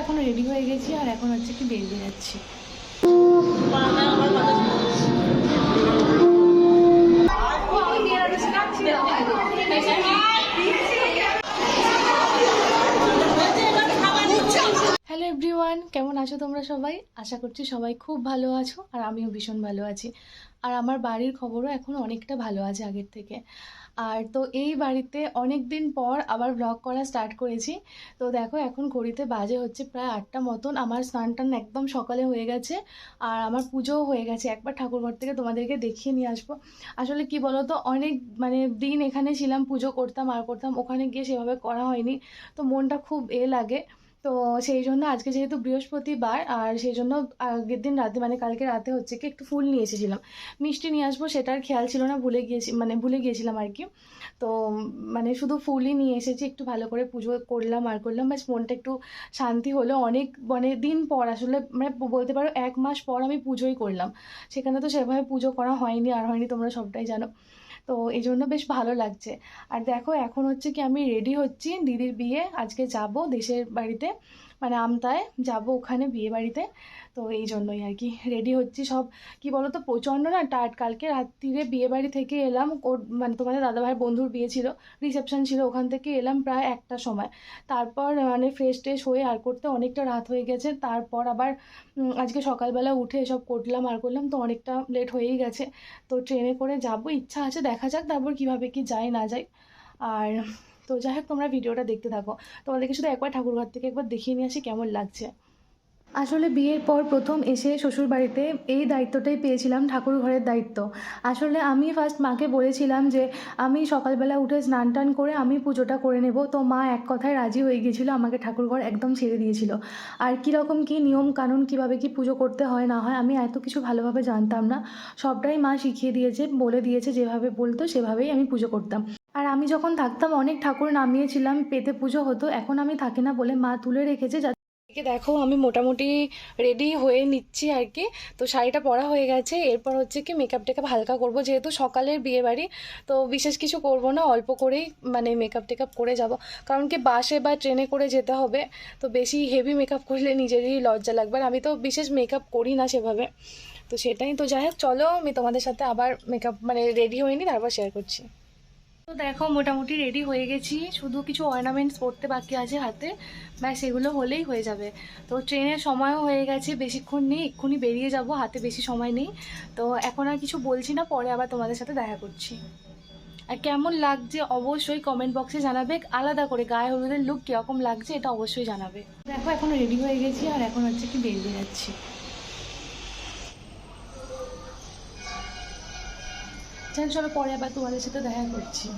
এখন রেডি হয়ে গেছি আর এখন হচ্ছে কি বেরিয়ে যাচ্ছি। হ্যালো এভরিওয়ান কেমন আছো তোমরা সবাই? আশা করছি সবাই খুব ভালো আছো আর আমিও ভীষণ ভালো আছি। আর আমার বাড়ির খবরও এখন অনেকটা ভালো আছে আগের থেকে। আর তো এই বাড়িতে অনেক দিন পর আবার ব্লগ করা স্টার্ট করেছি। তো দেখো, এখন ঘড়িতে বাজে হচ্ছে প্রায় আটটা মতন। আমার স্নান টান একদম সকালে হয়ে গেছে আর আমার পুজোও হয়ে গেছে। একবার ঠাকুরঘর থেকে তোমাদেরকে দেখিয়ে নিয়ে আসব। আসলে কি বলো তো অনেক মানে দিন এখানে ছিলাম, পুজো করতাম, আর করতাম, ওখানে গিয়ে সেভাবে করা হয়নি। তো মনটা খুব এ লাগে। তো সেই জন্য আজকে যেহেতু বৃহস্পতিবার, আর সেই জন্য আগের দিন রাতে মানে কালকে রাতে হচ্ছে কি একটু ফুল নিয়ে এসেছিলাম। মিষ্টি নিয়ে আসব সেটার খেয়াল ছিল না, ভুলে গিয়েছি মানে ভুলে গিয়েছিলাম আর কি। তো মানে শুধু ফুলই নিয়ে এসেছি, একটু ভালো করে পুজো করলাম, আর করলাম, ব্যাস মনটা একটু শান্তি হলো। অনেক মানে দিন পর আসলে মানে বলতে পারো এক মাস পর আমি পুজোই করলাম। সেখানে তো সেভাবে পুজো করা হয়নি, আর হয়নি তোমরা সবটাই জানো। তো এই জন্য বেশ ভালো লাগছে। আর দেখো, এখন হচ্ছে কি আমি রেডি হচ্ছি দিদির বিয়ে। আজকে যাব দেশের বাড়িতে। মানে আমতায় যাব ওখানে বিয়ে বাড়িতে তো এই জন্যই আর কি রেডি হচ্ছি সব। কি বলো তো প্রচণ্ড না টাট কালকে রাত্রিরে বিয়ে বাড়ি থেকে এলাম। ওর মানে তোমাদের দাদাভাইয়ের বন্ধুর বিয়ে ছিল রিসেপশন ছিল। ওখান থেকে এলাম প্রায় একটা সময়। তারপর মানে ফ্রেশ ট্রেশ হয়ে আর করতে অনেকটা রাত হয়ে গেছে। তারপর আবার আজকে সকালবেলা উঠে এসব করলাম, আর করলাম। তো অনেকটা লেট হয়েই গেছে। তো ট্রেনে করে যাব। ইচ্ছা আছে দেখা যাক, তারপর কীভাবে কি যাই না যাই আর তো যাই হোক, তোমরা ভিডিওটা দেখতে থাকো। তোমাদেরকে শুধু একবার ঠাকুরঘর থেকে একবার দেখিয়ে নিয়ে আসি কেমন লাগছে। আসলে বিয়ের পর প্রথম এসে শ্বশুর বাড়িতে এই দায়িত্বটাই পেয়েছিলাম ঠাকুর ঘরের দায়িত্ব। আসলে আমি ফার্স্ট মাকে বলেছিলাম যে, আমি সকালবেলা উঠে স্নান টান করে আমি পুজোটা করে নেব। তো মা এক কথায় রাজি হয়ে গিয়েছিল আমাকে ঠাকুরঘর একদম ছেড়ে দিয়েছিল। আর কীরকম কী নিয়ম কানুন, কীভাবে কী পুজো করতে হয়, না হয়, আমি এত কিছু ভালোভাবে জানতাম না। সবটাই মা শিখিয়ে দিয়েছে, বলে দিয়েছে, যেভাবে বলতো সেভাবেই আমি পুজো করতাম। আর আমি যখন থাকতাম, অনেক ঠাকুর নামিয়েছিলাম, পেতে পুজো হতো, এখন আমি থাকি না বলে মা তুলে রেখেছে যাতে দেখো, আমি মোটামুটি রেডি হয়ে নিচ্ছি আর কি। তো শাড়িটা পরা হয়ে গেছে, এরপর হচ্ছে কি মেকআপ টেকআপ হালকা করব। যেহেতু সকালের বিয়ে বাড়ি তো বিশেষ কিছু করব না, অল্প করেই মানে মেকআপ টেকআপ করে যাব। কারণ কি বাসে বা ট্রেনে করে যেতে হবে, তো বেশি হেভি মেকআপ করলে নিজেরই লজ্জা লাগবে। আর আমি তো বিশেষ মেকআপ করি না সেভাবে, তো সেটাই। তো যাই হোক, চলো আমি তোমাদের সাথে আবার মেকআপ মানে রেডি হইনি তারপর শেয়ার করছি। তো দেখো, মোটামুটি রেডি হয়ে গেছি। শুধু কিছু অর্নামেন্টস পরতে বাকি আছে হাতে। ব্যাস সেগুলো হলেই হয়ে যাবে। তো ট্রেনের সময়ও হয়ে গেছে, বেশিক্ষণ নেই, এক্ষুনি বেরিয়ে যাব, হাতে বেশি সময় নেই। তো এখন আর কিছু বলছি না, পরে আবার তোমাদের সাথে দেখা করছি। আর কেমন লাগছে অবশ্যই কমেন্ট বক্সে জানাবে। আলাদা করে গায়ে হলুদের লুক কীরকম লাগছে, এটা অবশ্যই জানাবে। দেখো, এখন রেডি হয়ে গেছি, আর এখন হচ্ছে কি বেরিয়ে যাচ্ছি। চল পরে আবার তোমাদের সাথে দেখা করছি।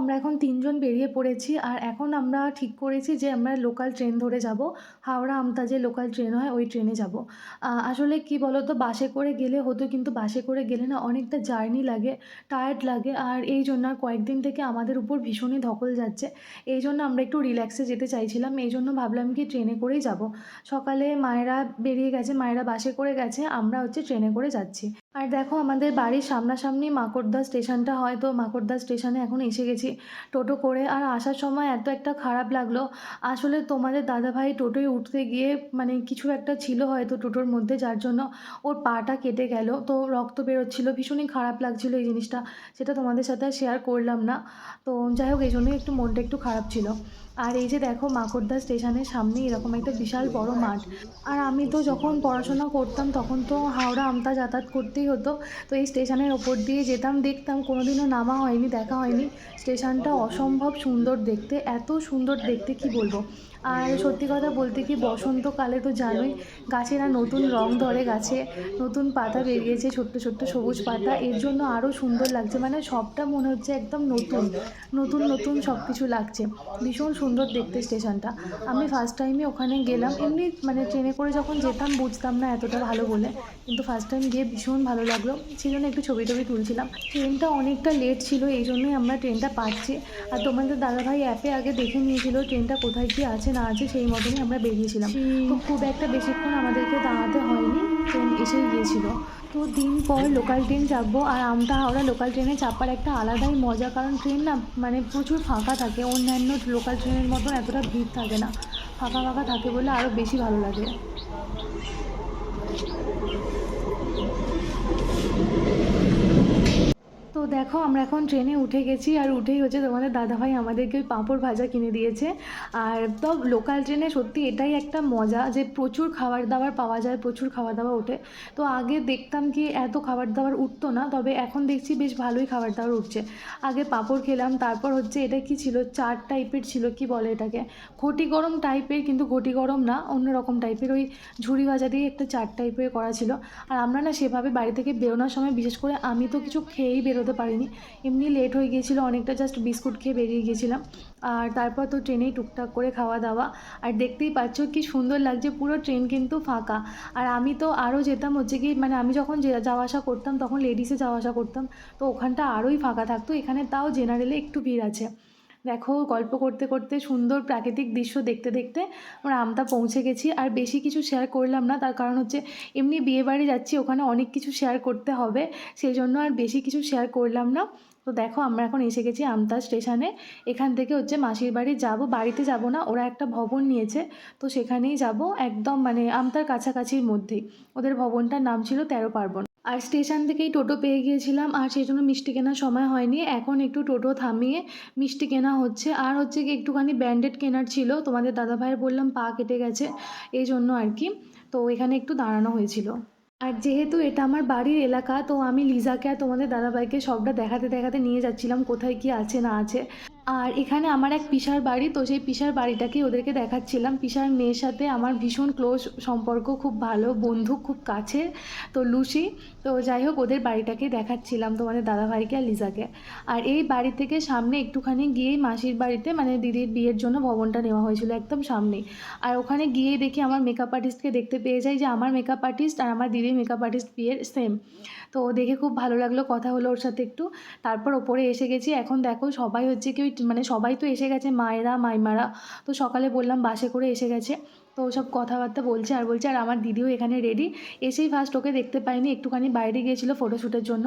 আমরা এখন তিনজন বেরিয়ে পড়েছি আর এখন আমরা ঠিক করেছি যে আমরা লোকাল ট্রেন ধরে যাব। হাওড়া আমতা যে লোকাল ট্রেন হয়, ওই ট্রেনে যাব। আসলে কি বলো তো বাসে করে গেলে হতো, কিন্তু বাসে করে গেলে না অনেকটা জার্নি লাগে টায়ার্ড লাগে। আর এই জন্য আর কয়েকদিন থেকে আমাদের উপর ভীষণই ধকল যাচ্ছে। এই জন্য আমরা একটু রিল্যাক্সে যেতে চাইছিলাম, এই জন্য ভাবলাম কি ট্রেনে করেই যাব। সকালে মায়েরা বেরিয়ে গেছে, মায়েরা বাসে করে গেছে, আমরা হচ্ছে ট্রেনে করে যাচ্ছি। আর দেখো, আমাদের বাড়ির সামনাসামনি মাকড়দা স্টেশনটা হয়, তো মাকড়দা স্টেশনে এখন এসে গেছি টোটো করে। আর আসার সময় এত একটা খারাপ লাগল। আসলে তোমাদের দাদাভাই টোটোয় উঠতে গিয়ে মানে কিছু একটা ছিল হয়তো টোটোর মধ্যে, যার জন্য ওর পাটা কেটে গেল। তো রক্ত বেরোচ্ছিল, ভীষণই খারাপ লাগছিল এই জিনিসটা। সেটা তোমাদের সাথে শেয়ার করলাম না। তো যাই হোক, এই জন্যই একটু মনটা একটু খারাপ ছিল। আর এই যে দেখো মাকড়দা স্টেশনের সামনে এরকম একটা বিশাল বড় মাঠ। আর আমি তো যখন পড়াশোনা করতাম তখন তো হাওড়া আমতা যাতায়াত করতেই হতো। তো এই স্টেশনের ওপর দিয়ে যেতাম, দেখতাম কোনোদিনও নামা হয়নি, দেখা হয়নি। স্টেশনটা অসম্ভব সুন্দর দেখতে, এত সুন্দর দেখতে, কি বলব? আর সত্যি কথা বলতে কি বসন্তকালে তো জানোই, গাছেরা নতুন রং ধরে গাছে, নতুন পাতা বেরিয়েছে, ছোট্ট ছোট্ট সবুজ পাতা। এর জন্য আরও সুন্দর লাগছে মানে সবটা মনে হচ্ছে একদম নতুন নতুন নতুন সব কিছু লাগছে। ভীষণ সুন্দর দেখতে স্টেশনটা। আমি ফার্স্ট টাইমে ওখানে গেলাম, এমনি মানে ট্রেনে করে যখন যেতাম বুঝতাম না এতটা ভালো বলে, কিন্তু ফার্স্ট টাইম গিয়ে ভীষণ ভালো লাগল। সেই জন্য একটু ছবি টবি তুলছিলাম। ট্রেনটা অনেকটা লেট ছিল, এই জন্যই আমরা ট্রেনটা পাচ্ছি। আর তোমাদের দাদাভাই অ্যাপে আগে দেখে নিয়েছিল, ট্রেনটা কোথায় কি আছে না আছে সেই মতনই আমরা বেরিয়েছিলাম। তো খুব একটা বেশিক্ষণ আমাদেরকে দাঁড়াতে হয়নি ট্রেন এসেই গিয়েছিল। তো দিন পর লোকাল ট্রেন চাপবো আর আমতা হাওড়া লোকাল ট্রেনে চাপার একটা আলাদাই মজা কারণ ট্রেন না মানে প্রচুর ফাঁকা থাকে অন্যান্য লোকাল ট্রেনের মতন এতটা ভিড় থাকে না। ফাঁকা ফাঁকা থাকে বলে আরও বেশি ভালো লাগে। তো দেখো, আমরা এখন ট্রেনে উঠে গেছি আর উঠেই হচ্ছে তোমাদের দাদাভাই আমাদেরকে ওই পাঁপড় ভাজা কিনে দিয়েছে। আর তো লোকাল ট্রেনে সত্যি এটাই একটা মজা যে প্রচুর খাবার দাবার পাওয়া যায়, প্রচুর খাবার দাবার ওঠে। তো আগে দেখতাম কি এত খাবার দাবার উঠতো না, তবে এখন দেখছি বেশ ভালোই খাবার দাবার উঠছে। আগে পাঁপড় খেলাম, তারপর হচ্ছে এটা কি ছিল, চাট টাইপের ছিল কি বলে এটাকে? ঘটি গরম টাইপের কিন্তু ঘটি গরম না, অন্য রকম টাইপের ওই ঝুড়ি ভাজা দিয়ে একটা চাট টাইপের করা ছিল। আর আমরা না সেভাবে বাড়ি থেকে বেরোনোর সময়, বিশেষ করে আমি তো কিছু খেয়েই বেরোতে পারিনি। এমনি লেট হয়ে গিয়েছিল, অনেকটা জাস্ট বিস্কুট খেয়ে বেরিয়ে গিয়েছিলাম। আর তারপর তো ট্রেনেই টুকটাক করে খাওয়া দাওয়া। আর দেখতেই পাচ্ছ কি সুন্দর লাগছে, পুরো ট্রেন কিন্তু ফাঁকা। আর আমি তো আরও যেতাম হচ্ছে কি মানে আমি যখন যাওয়া আসা করতাম, তখন লেডিসে যাওয়া আসা করতাম। তো ওখানটা আরোই ফাঁকা থাকতো, এখানে তাও জেনারেলে একটু ভিড় আছে। দেখো, গল্প করতে করতে সুন্দর প্রাকৃতিক দৃশ্য দেখতে দেখতে আমরা আমতা পৌঁছে গেছি। আর বেশি কিছু শেয়ার করলাম না, তার কারণ হচ্ছে এমনি বিয়ে বাড়ি যাচ্ছি, ওখানে অনেক কিছু শেয়ার করতে হবে, সেই জন্য আর বেশি কিছু শেয়ার করলাম না। তো দেখো, আমরা এখন এসে গেছি আমতা স্টেশনে এখান থেকে হচ্ছে মাসির বাড়ি যাব, বাড়িতে যাব না, ওরা একটা ভবন নিয়েছে, তো সেখানেই যাব, একদম মানে আমতার কাছাকাছির মধ্যেই। ওদের ভবনটার নাম ছিল তেরো পার্বণ। আর স্টেশন থেকেই টোটো পেয়ে গিয়েছিলাম, আর সেই জন্য মিষ্টি কেনার সময় হয়নি। এখন একটু টোটো থামিয়ে মিষ্টি কেনা হচ্ছে। আর হচ্ছে কি, একটুখানি ব্যান্ডেড কেনার ছিল। তোমাদের দাদাভাইয়ের বললাম, পা কেটে গেছে এই জন্য আর কি। তো এখানে একটু দাঁড়ানো হয়েছিল। আর যেহেতু এটা আমার বাড়ির এলাকা, তো আমি লিজাকে আর তোমাদের দাদাভাইকে সবটা দেখাতে দেখাতে নিয়ে যাচ্ছিলাম, কোথায় কি আছে না আছে। আর এখানে আমার এক পিসার বাড়ি, তো সেই পিসার বাড়িটাকেই ওদেরকে দেখাচ্ছিলাম। পিসার মেয়ের সাথে আমার ভীষণ ক্লোজ সম্পর্ক, খুব ভালো বন্ধু, খুব কাছের, তো লুসি। তো যাই হোক, ওদের বাড়িটাকে দেখাচ্ছিলাম তোমাদের দাদাভাইকে আর লিজাকে। আর এই বাড়ি থেকে সামনে একটুখানি গিয়েই মাসির বাড়িতে মানে দিদির বিয়ের জন্য ভবনটা নেওয়া হয়েছিল একদম সামনেই। আর ওখানে গিয়ে দেখি আমার মেকআপ আর্টিস্টকে দেখতে পেয়ে যাই যে আমার মেকআপ আর্টিস্ট আর আমার দিদির মেকআপ আর্টিস্ট বিয়ের সেম তো ও দেখে খুব ভালো লাগল কথা হলো ওর সাথে একটু। তারপর ওপরে এসে গেছি। এখন দেখো সবাই হচ্ছে কি ওই মানে সবাই তো এসে গেছে, মায়েরা, মাইমারা। তো সকালে বললাম বাসে করে এসে গেছে। তো সব কথাবার্তা বলছে আর বলছে, আর আমার দিদিও এখানে রেডি এসেই ফার্স্ট ওকে দেখতে পাইনি, একটুখানি বাইরে গিয়েছিল ফটোশ্যুটের জন্য।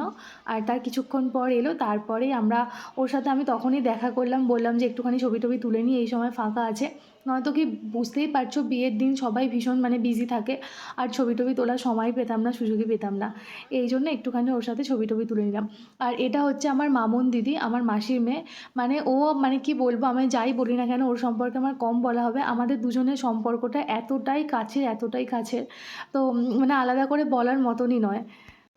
আর তার কিছুক্ষণ পর এলো তারপরেই আমরা ওর সাথে আমি তখনই দেখা করলাম, বললাম যে একটুখানি ছবি টবি তুলে নিই, এই সময় ফাঁকা আছে। নয়তো কি বুঝতেই পারছ, বিয়ের দিন সবাই ভীষণ মানে বিজি থাকে আর ছবি টবি তোলার সময় পেতাম না, সুযোগই পেতাম না। এই জন্য একটুখানি ওর সাথে ছবি টবি তুলে নিলাম। আর এটা হচ্ছে আমার মামুন দিদি, আমার মাসির মেয়ে। মানে ও মানে কি বলব, আমি যাই বলি না কেন, ওর সম্পর্কে আমার কম বলা হবে। আমাদের দুজনের সম্পর্কটা এতটাই কাছের এতটাই কাছের। তো মানে আলাদা করে বলার মতনই নয়।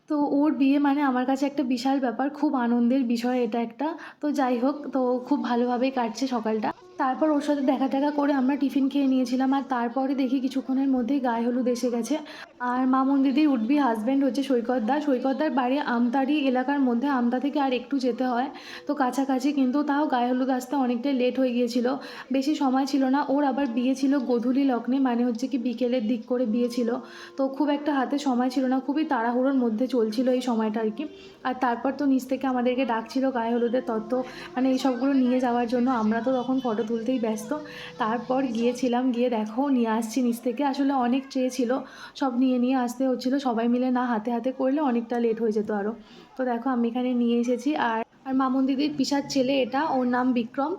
তো ওর বিয়ে মানে আমার কাছে একটা বিশাল ব্যাপার, খুব আনন্দের বিষয় এটা একটা। তো যাই হোক, তো খুব ভালোভাবেই কাটছে সকালটা। তারপর ওর সাথে দেখা টাকা করে আমরা টিফিন খেয়ে নিয়েছিলাম আর তারপরে দেখি কিছুক্ষণের মধ্যেই গায়ে হলুদ এসে গেছে। আর মামুন দিদির উঠবি হাজব্যান্ড হচ্ছে সৈকতদা। সৈকতদার বাড়ি আমতারি এলাকার মধ্যে আমতা থেকে আর একটু যেতে হয়। তো কাছাকাছি কিন্তু তাও গায়ে হলুদ আসতে অনেকটাই লেট হয়ে গিয়েছিল। বেশি সময় ছিল না। ওর আবার বিয়ে ছিল গোধূলি লগ্নে মানে হচ্ছে কি বিকেলের দিক করে বিয়ে ছিল। তো খুব একটা হাতে সময় ছিল না। খুবই তাড়াহুড়োর মধ্যে চলছিল এই সময়টা আর কি। আর তারপর তো নিচ থেকে আমাদেরকে ডাকছিল গায়ে হলুদের তত্ত্ব। মানে এই সবগুলো নিয়ে যাওয়ার জন্য। আমরা তো তখন ফটো তুলতেই ব্যস্ত। তারপর গিয়েছিলাম, গিয়ে দেখো, নিয়ে আসছি নিচ থেকে। আসলে অনেক ট্রে ছিল সব নিয়ে নিয়ে আসতে হচ্ছিল। সবাই মিলে না হাতে হাতে করলে অনেকটা লেট হয়ে যেত আরও তো দেখো, আমি এখানে নিয়ে এসেছি আর আর মামুন দিদির পিসার ছেলে এটা, ওর নাম বিক্রম।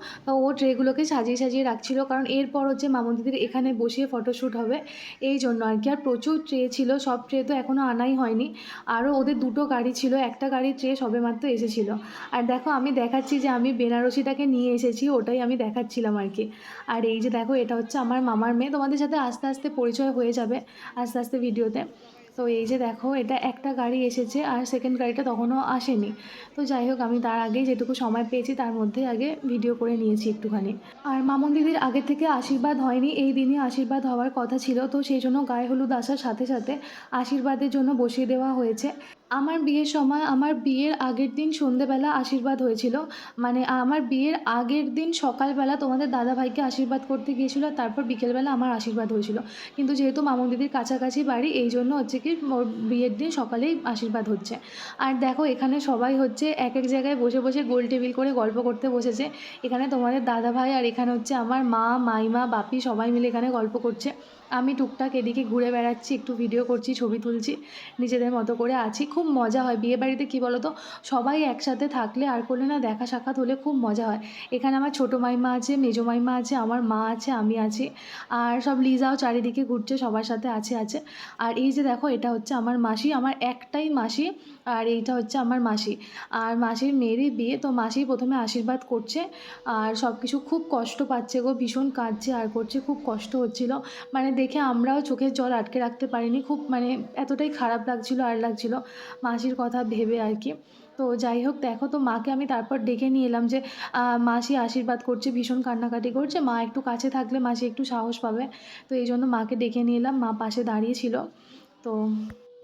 ও ট্রেগুলোকে সাজিয়ে সাজিয়ে রাখছিল কারণ এরপর হচ্ছে মামুন দিদির এখানে বসিয়ে ফটোশ্যুট হবে। এই জন্য আর কি, আর প্রচুর ট্রে ছিল, সব ট্রে তো এখনও আনাই হয়নি। আরও ওদের দুটো গাড়ি ছিল, একটা গাড়ির ট্রে সবেমাত্র এসেছিল। আর দেখো, আমি দেখাচ্ছি যে আমি বেনারসিটাকে নিয়ে এসেছি, ওটাই আমি দেখাচ্ছিলাম আর কি। আর এই যে দেখো, এটা হচ্ছে আমার মামার মেয়ে। তোমাদের সাথে আস্তে আস্তে পরিচয় হয়ে যাবে আস্তে আস্তে ভিডিওতে তো এই যে দেখো, এটা একটা গাড়ি এসেছে আর সেকেন্ড গাড়িটা তখনও আসেনি। তো যাই হোক, আমি তার আগেই যেটুকু সময় পেয়েছি তার মধ্যে আগে ভিডিও করে নিয়েছি একটুখানি। আর মামন দিদির আগে থেকে আশীর্বাদ হয়নি, এই দিনই আশীর্বাদ হওয়ার কথা ছিল। তো সেই জন্য গায়ে হলুদ আসার সাথে সাথে আশীর্বাদের জন্য বসিয়ে দেওয়া হয়েছে। আমার বিয়ের সময় আমার বিয়ের আগের দিন সন্ধেবেলা আশীর্বাদ হয়েছিল। মানে আমার বিয়ের আগের দিন সকালবেলা তোমাদের দাদাভাইকে আশীর্বাদ করতে গিয়েছিল তারপর বিকেলবেলা আমার আশীর্বাদ হয়েছিল। কিন্তু যেহেতু মামুন দিদির কাছাকাছি বাড়ি, এই জন্য হচ্ছে কি ওর বিয়ের দিন সকালেই আশীর্বাদ হচ্ছে। আর দেখো এখানে সবাই হচ্ছে এক এক জায়গায় বসে বসে গোল টেবিল করে গল্প করতে বসেছে। এখানে তোমাদের দাদাভাই আর এখানে হচ্ছে আমার মা, মাইমা, বাপি সবাই মিলে এখানে গল্প করছে। আমি টুকটাক এদিকে ঘুরে বেড়াচ্ছি, একটু ভিডিও করছি, ছবি তুলছি, নিজেদের মতো করে আছি। খুব মজা হয়। বিয়ে বাড়িতে কী বলো তো সবাই একসাথে থাকলে আর করলে না দেখা সাক্ষাৎ হলে খুব মজা হয়। এখানে আমার ছোটো মাইমা আছে, মেজো মাইমা আছে, আমার মা আছে, আমি আছি। আর সব লিজাও চারিদিকে ঘুরছে, সবার সাথে আছে আছে। আর এই যে দেখো, এটা হচ্ছে আমার মাসি, আমার একটাই মাসি, আর এইটা হচ্ছে আমার মাসি। আর মাসির মেয়েরই বিয়ে, তো মাসি প্রথমে আশীর্বাদ করছে, আর সব কিছু খুব কষ্ট পাচ্ছে গো, ভীষণ কাঁদছে, আর করছে, খুব কষ্ট হচ্ছিল। মানে দেখে আমরাও চোখের জল আটকে রাখতে পারিনি। খুব মানে এতটাই খারাপ লাগছিল, আর লাগছিল মাসির কথা ভেবে আর কি। তো যাই হোক, দেখো তো মাকে আমি তারপর ডেকে নিয়ে এলাম যে মাসি আশীর্বাদ করছে, ভীষণ কান্নাকাটি করছে। মা একটু কাছে থাকলে মাসি একটু সাহস পাবে। তো এই জন্য মাকে ডেকে নিয়ে এলাম, মা পাশে দাঁড়িয়েছিল তো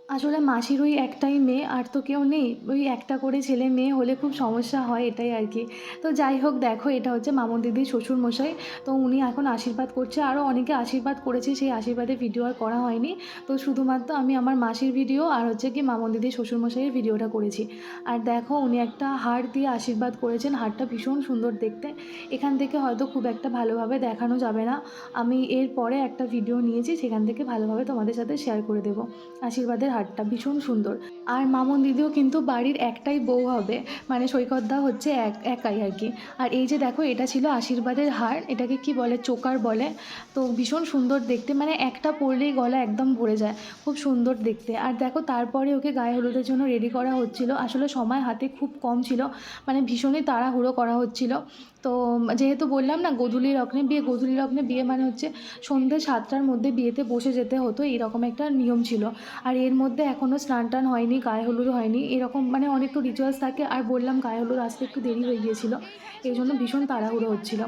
আসলে মাসির ওই একটাই মেয়ে, আর তো কেউ নেই। ওই একটা করে ছেলে মেয়ে হলে খুব সমস্যা হয় এটাই আর কি। তো যাই হোক, দেখো, এটা হচ্ছে মামুন দিদির শ্বশুর মশাই তো উনি এখন আশীর্বাদ করছে। আরও অনেকে আশীর্বাদ করেছে, সেই আশীর্বাদে ভিডিও আর করা হয়নি। তো শুধুমাত্র আমি আমার মাসির ভিডিও আর হচ্ছে কি মামুন দিদির শ্বশুর মশাইয়ের ভিডিওটা করেছি। আর দেখো, উনি একটা হার দিয়ে আশীর্বাদ করেছেন। হারটা ভীষণ সুন্দর দেখতে। এখান থেকে হয়তো খুব একটা ভালোভাবে দেখানো যাবে না। আমি এর পরে একটা ভিডিও নিয়েছি, সেখান থেকে ভালোভাবে তোমাদের সাথে শেয়ার করে দেবো। আশীর্বাদের হারটা ভীষণ সুন্দর। আর মামুন দিদিও কিন্তু বাড়ির একটাই বউ হবে মানে সৈকতদা হচ্ছে এক, একাই আর কি। আর এই যে দেখো, এটা ছিল আশীর্বাদের হার, এটাকে কি বলে, চোকার বলে। তো ভীষণ সুন্দর দেখতে মানে একটা পরলেই গলা একদম ভরে যায়, খুব সুন্দর দেখতে। আর দেখো, তারপরে ওকে গায়ে হলুদের জন্য রেডি করা হচ্ছিল। আসলে সময় হাতে খুব কম ছিল মানে ভীষণই তাড়াহুড়ো করা হচ্ছিল। তো যেহেতু বললাম না, গোধূলি লগ্নে বিয়ে, গোধূলি লগ্নে বিয়ে মানে হচ্ছে সন্ধ্যে সাতটার মধ্যে বিয়েতে বসে যেতে হতো এরকম একটা নিয়ম ছিল। আর এর মধ্যে এখনও স্নান টান হয়নি, গায়ে হলুদ হয়নি, এরকম মানে অনেক তো রিচুয়ালস থাকে। আর বললাম গায়ে হলুদ আসতে একটু দেরি হয়ে গিয়েছিল এই জন্য ভীষণ তাড়াহুড়ো হচ্ছিল।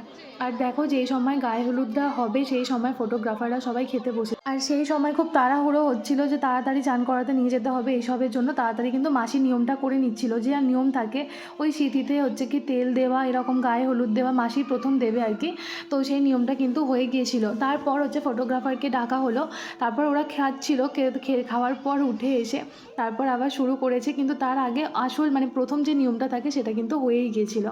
আর দেখো যেই সময় গায়ে হলুদটা হবে, সেই সময় ফটোগ্রাফাররা সবাই খেতে বসে। আর সেই সময় খুব তাড়াহুড়ো হচ্ছিল যে তাড়াতাড়ি চান করাতে নিয়ে যেতে হবে এইসবের জন্য, তাড়াতাড়ি কিন্তু মাসি নিয়মটা করে নিচ্ছিল যে আর নিয়ম থাকে, ওই সিঁথিতে হচ্ছে কি তেল দেওয়া, এরকম গায়ে হলুদ দেওয়া মাসি প্রথম দেবে আর কি। তো সেই নিয়মটা কিন্তু হয়ে গিয়েছিল। তারপর হচ্ছে ফটোগ্রাফারকে ডাকা হলো। তারপর ওরা খাচ্ছিল খেয়ে খাওয়ার পর উঠে এসে তারপর আবার শুরু করেছে। কিন্তু তার আগে আসল মানে প্রথম যে নিয়মটা থাকে সেটা কিন্তু হয়েই গিয়েছিল।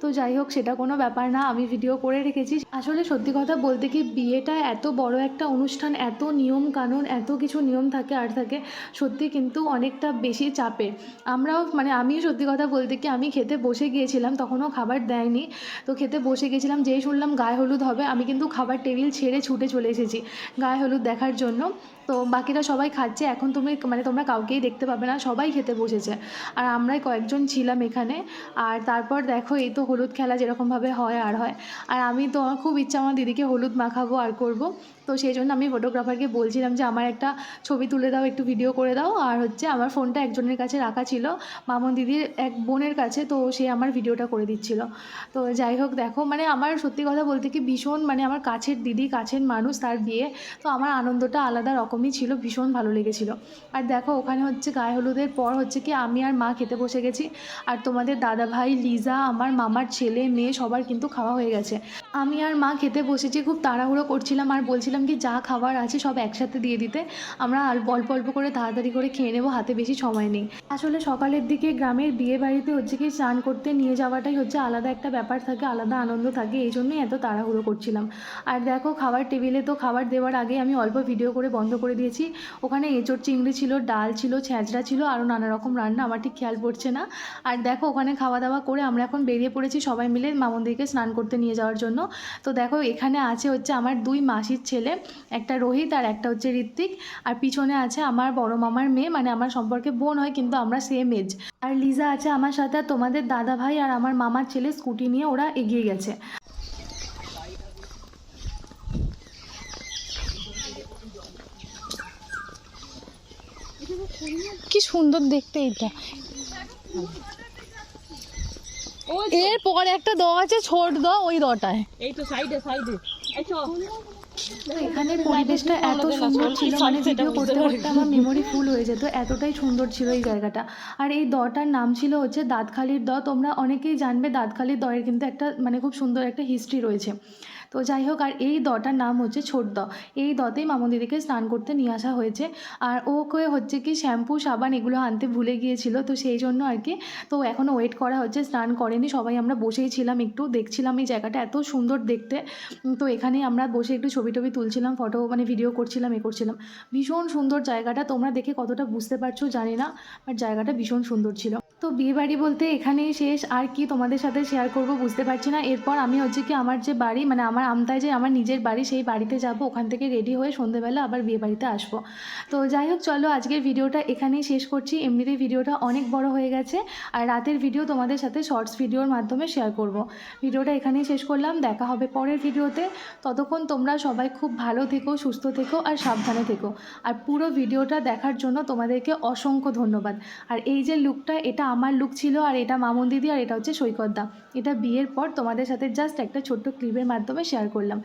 তো যাই হোক, সেটা কোনো ব্যাপার না, আমি ভিডিও করে রেখেছি। আসলে সত্যি কথা বলতে কি, বিয়েটা এত বড় একটা অনুষ্ঠান, এত নিয়ম কানুন, এত কিছু নিয়ম থাকে আর থাকে, সত্যি কিন্তু অনেকটা বেশি চাপের। আমরাও মানে আমিও সত্যি কথা বলতে কি, আমি খেতে বসে গিয়েছিলাম, তখনও খাবার দেয়নি। তো খেতে বসে গেছিলাম, যেই শুনলাম গায়ে হলুদ হবে, আমি কিন্তু খাবার টেবিল ছেড়ে ছুটে চলে এসেছি গায়ে হলুদ দেখার জন্য। তো বাকিরা সবাই খাচ্ছে, এখন তুমি মানে তোমরা কাউকেই দেখতে পাবে না, সবাই খেতে বসেছে। আর আমরাই কয়েকজন ছিলাম এখানে, আর তারপর দেখো এই তো হলুদ খেলা যেরকমভাবে হয় আর হয়। আর আমি তো আমার খুব ইচ্ছা, আমার দিদিকে হলুদ মাখাবো আর করব। তো সেই জন্য আমি ফটোগ্রাফারকে বলছিলাম যে, আমার একটা ছবি তুলে দাও, একটু ভিডিও করে দাও। আর হচ্ছে আমার ফোনটা একজনের কাছে রাখা ছিল, মামন দিদির এক বোনের কাছে, তো সে আমার ভিডিওটা করে দিচ্ছিল। তো যাই হোক, দেখো মানে আমার সত্যি কথা বলতে কি ভীষণ মানে আমার কাছের দিদি, কাছের মানুষ, তার বিয়ে, তো আমার আনন্দটা আলাদা রকমই ছিল, ভীষণ ভালো লেগেছিল। আর দেখো, ওখানে হচ্ছে গায়ে হলুদের পর হচ্ছে কি আমি আর মা খেতে বসে গেছি, আর তোমাদের দাদা ভাই লিজা, আমার মামার ছেলে, মেয়ে সবার কিন্তু খাওয়া হয়ে গেছে। আমি আর মা খেতে বসেছি, খুব তাড়াহুড়ো করছিলাম আর বলছিলাম কি যা খাবার আছে সব একসাথে দিয়ে দিতে। আমরা অল্প অল্প অল্প করে তাড়াতাড়ি করে খেয়ে নেব, হাতে বেশি সময় নেই। আসলে সকালের দিকে গ্রামের বিয়ে বাড়িতে হচ্ছে কি স্নান করতে নিয়ে যাওয়াটাই হচ্ছে আলাদা একটা ব্যাপার থাকে, আলাদা আনন্দ থাকে, এই জন্যই এত তাড়াহুড়ো করছিলাম। আর দেখো খাবার টেবিলে তো খাবার দেওয়ার আগে আমি অল্প ভিডিও করে বন্ধ করে দিয়েছি। ওখানে এঁচোড় চিংড়ি ছিল, ডাল ছিল ছ্যাঁচড়া ছিল, আরও নানা রকম রান্না, আমার ঠিক খেয়াল পড়ছে না। আর দেখো ওখানে খাওয়া দাওয়া করে আমরা এখন বেরিয়ে পড়েছি সবাই মিলে মামনদিকে স্নান করতে নিয়ে যাওয়ার জন্য। তো দেখো, এখানে আছে হচ্ছে আমার দুই মাসির ছেলে, একটা রোহিত আর একটা হচ্ছে ঋত্বিক। আর পিছনে আছে আমার বড় মামার মেয়ে মানে আমার সম্পর্কে বোন হয়, কিন্তু আমরা সেম এজ আর লিজা আছে আমার সাথে, আর তোমাদের দাদা ভাই আর আমার মামার ছেলে স্কুটি নিয়ে ওরা এগিয়ে গেছে। কি সুন্দর দেখতে এটা। এর পরে একটা দ আছে ছোট দ ওই দটায়। এই তো সাইডে সাইডে। এখানে পরিবেশটা এত সুন্দর ছিল মানে ভিডিও করতে করতে আমার মেমোরি ফুল হয়ে যেত এতটাই সুন্দর ছিল এই জায়গাটা। আর এই দটার নাম ছিল হচ্ছে দাঁতখালির দ তোমরা অনেকেই জানবে দাঁতখালির দয়ের কিন্তু একটা মানে খুব সুন্দর একটা হিস্ট্রি রয়েছে। তো যাই হোক, আর এই দটার নাম হচ্ছে ছোট দ। এই দতেই মামন দিদিকে স্নান করতে নিয়ে আসা হয়েছে। আর ওকে হচ্ছে কি শ্যাম্পু, সাবান এগুলো আনতে ভুলে গিয়েছিল, তো সেই জন্য আর কি। তো এখনও ওয়েট করা হচ্ছে, স্নান করেনি, সবাই আমরা বসেই ছিলাম একটু, দেখছিলাম এই জায়গাটা এত সুন্দর দেখতে। তো এখানে আমরা বসে একটু ছবি টবি তুলছিলাম, ফটো মানে ভিডিও করছিলাম, এ করছিলাম। ভীষণ সুন্দর জায়গাটা, তোমরা দেখে কতটা বুঝতে পারছ জানি না, বাট জায়গাটা ভীষণ সুন্দর ছিল। তো বিয়ে বাড়ি বলতে এখানেই শেষ। আর কি তোমাদের সাথে শেয়ার করব বুঝতে পারছি না। এরপর আমি হচ্ছে কি আমার যে বাড়ি মানে আমার আমতায় যে আমার নিজের বাড়ি, সেই বাড়িতে যাব। ওখান থেকে রেডি হয়ে সন্ধেবেলা আবার বিয়ে বাড়িতে আসব। তো যাই হোক, চলো আজকের ভিডিওটা এখানেই শেষ করছি। এমনিতেই ভিডিওটা অনেক বড় হয়ে গেছে। আর রাতের ভিডিও তোমাদের সাথে শর্টস ভিডিওর মাধ্যমে শেয়ার করব। ভিডিওটা এখানেই শেষ করলাম। দেখা হবে পরের ভিডিওতে। ততক্ষণ তোমরা সবাই খুব ভালো থেকো, সুস্থ থেকো আর সাবধানে থেকো। আর পুরো ভিডিওটা দেখার জন্য তোমাদেরকে অসংখ্য ধন্যবাদ। আর এই যে লুকটা এটা আমার লুক ছিল আর এটা মামুন দিদি আর এটা হচ্ছে সৈকতদা। এটা বিয়ের পর তোমাদের সাথে জাস্ট একটা ছোট্ট ক্লিপের মাধ্যমে শেয়ার করলাম।